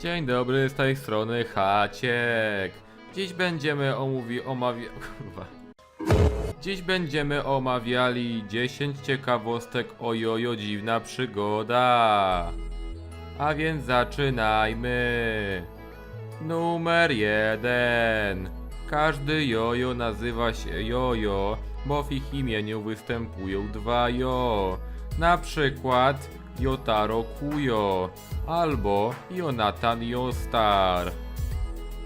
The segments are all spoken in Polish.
Dzień dobry, z tej strony Haciek. Dziś będziemy omówi... omawia... kurwa. Dziś będziemy omawiali 10 ciekawostek o jojo dziwna przygoda. A więc zaczynajmy. Numer jeden. Każdy jojo nazywa się jojo, bo w ich imieniu występują dwa jo. Na przykład Jotaro Kujo albo Jonathan Jostar.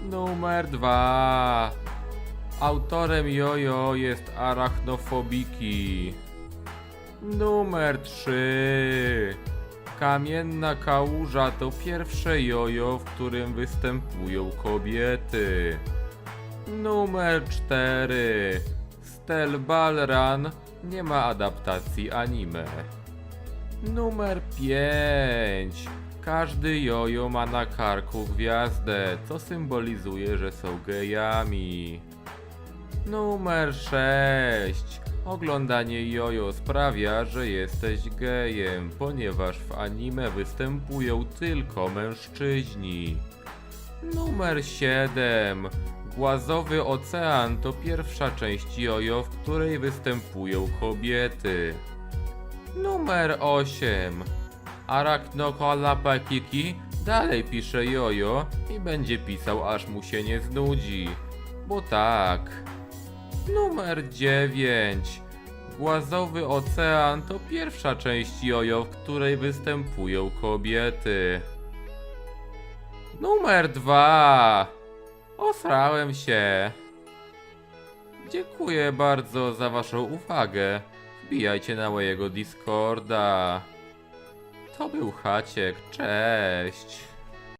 Numer dwa. Autorem jojo jest Arachnofobiki. Numer 3. Kamienna kałuża to pierwsze jojo, w którym występują kobiety. Numer 4. Stel Balran nie ma adaptacji anime. Numer 5. Każdy jojo ma na karku gwiazdę, co symbolizuje, że są gejami. Numer 6. Oglądanie jojo sprawia, że jesteś gejem, ponieważ w anime występują tylko mężczyźni. Numer 7. Głazowy ocean to pierwsza część jojo, w której występują kobiety. Numer 8. Arachnokolapakiki dalej pisze jojo i będzie pisał aż mu się nie znudzi. Bo tak. Numer 9. Głazowy ocean to pierwsza część jojo, w której występują kobiety. Numer 2. Osrałem się. Dziękuję bardzo za waszą uwagę. Wbijajcie na mojego Discorda. To był Haciek, cześć.